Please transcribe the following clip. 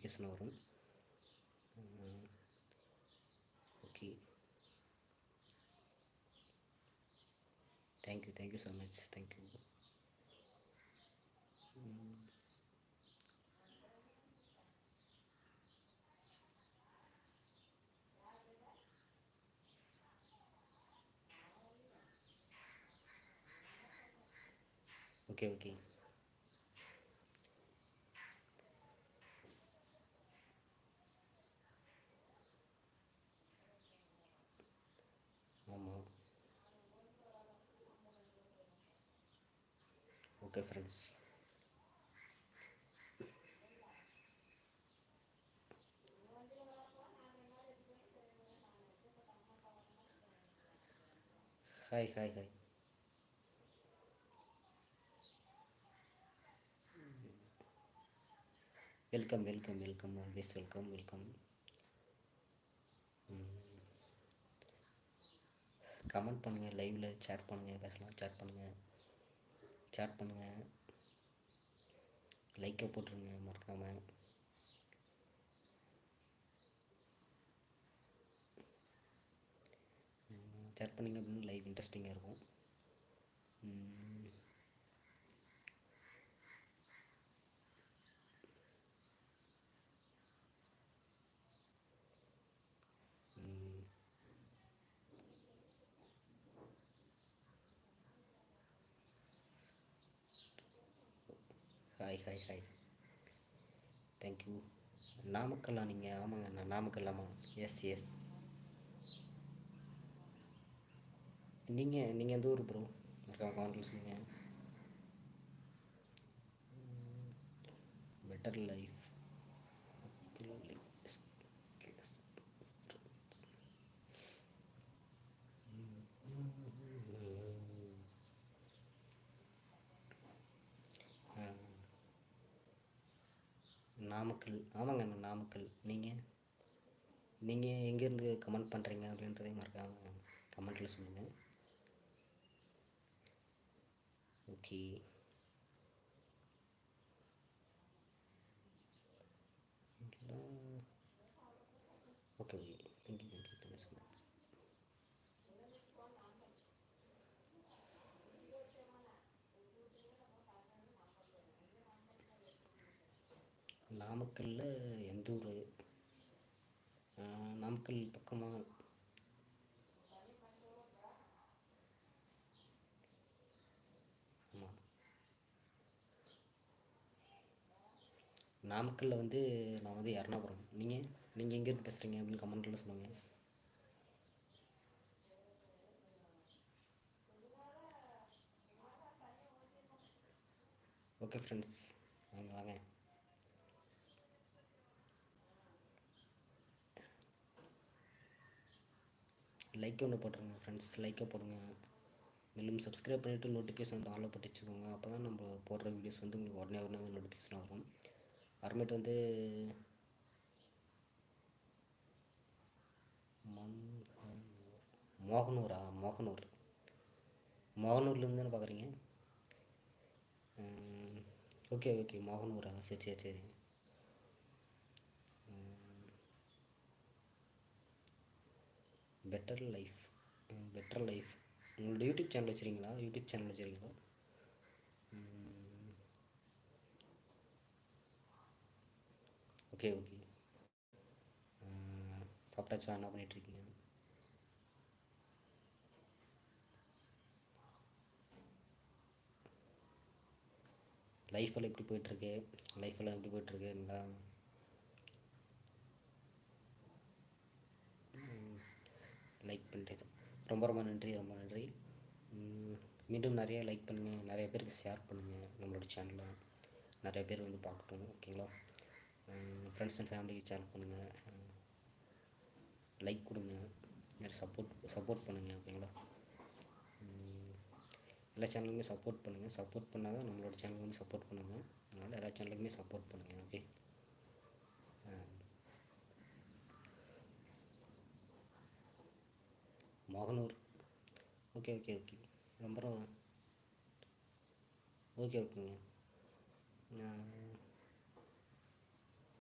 Notification வரும் okay thank you thank you so much thank you okay okay ஆமாம் okay friends hi hi hi welcome welcome welcome always welcome welcome comment பண்ணுங்கள் லைவில் chat பண்ணுங்கள் பேசலாம் chat பண்ணுங்கள் chat பண்ணுங்கள் லைக்கை போட்டுருங்க மறக்காமல் சேட் பண்ணிங்க அப்படின்னு லைவ் இன்ட்ரெஸ்டிங்காக இருக்கும். Hi hi hi. Thank you நாமக்கல்லா நீங்கள் ஆமாங்க நான் நாமக்கல்லாமா எஸ் எஸ் நீங்கள் நீங்கள் எந்த ஊர் ப்ரோ மறக்காம கமெண்ட்டில் சொல்லுங்கள் பெட்டர் லைஃப் நாமக்கல் ஆமாங்க அண்ணா நாமக்கல். நீங்கள் நீங்கள் எங்கேருந்து கமெண்ட் பண்ணுறீங்க அப்படின்றதையும் மறக்காமல் கமெண்ட்டில் சொல்லுங்கள் okay okay okay thank you thank you thank you so much நாமக்கல்லில் எந்த ஊர்? நாமக்கல் பக்கமாக ஆமாம் நாமக்கல்லில் வந்து நான் வந்து எறணாபுரம் நீங்கள் நீங்கள் எங்கேருந்து பேசுகிறீங்க அப்படின்னு கமெண்ட்டில் சொல்லுங்கள் ஓகே ஃப்ரெண்ட்ஸ் வாங்க வாங்க லைக் ஒன்று போட்டுருங்க ஃப்ரெண்ட்ஸ் லைக்கை போடுங்க. மேலும் சப்ஸ்கிரைப் பண்ணிவிட்டு நோட்டிஃபிகேஷன் வந்து ஆளில் போட்டு வச்சுக்கோங்க. அப்போ தான் நம்ம போடுற வீடியோஸ் வந்து உங்களுக்கு உடனே உடனே வந்து நோட்டிஃபிகேஷன் வரும். அப்புறமேட்டு வந்து மோகனூரா. மோகனூர்? மோகனூர்லேருந்து தானே பார்க்குறீங்க ஓகே ஓகே மோகனூரா? சரி சரி சரி. பெட்டர் லைஃப் பெட்டர் லைஃப் உங்களோட யூடியூப் சேனல் வச்சுருக்கீங்களா? யூடியூப் சேனல் வச்சுருக்கீங்களா ஓகே ஓகே சாப்பிட்டாச்சா? என்ன பண்ணிகிட்ருக்கீங்க லைஃப் எல்லாம் எப்படி போயிட்டுருக்கு லைஃப் எல்லாம் எப்படி போயிட்டுருக்கு நல்லா லைக் பண்ணுறது ரொம்ப ரொம்ப நன்றி ரொம்ப நன்றி. மீண்டும் நிறைய லைக் பண்ணுங்கள் நிறைய பேருக்கு ஷேர் பண்ணுங்கள் நம்மளோட சேனலை நிறைய பேர் வந்து பார்க்கட்டும் ஓகேங்களா ஃப்ரெண்ட்ஸ் அண்ட் ஃபேமிலிக்கு ஷேர் பண்ணுங்கள் லைக் கொடுங்க. நிறைய சப்போர்ட் சப்போர்ட் பண்ணுங்கள் ஓகேங்களா எல்லா சேனலுமே சப்போர்ட் பண்ணுங்கள் சப்போர்ட் பண்ணால் தான் நம்மளோட சேனல் வந்து சப்போர்ட் பண்ணுங்கள் அதனால் எல்லா சேனலுக்குமே சப்போர்ட் பண்ணுங்கள் okay Mohanur okay okay okay ரொம்ப ஓகே ஓகேங்க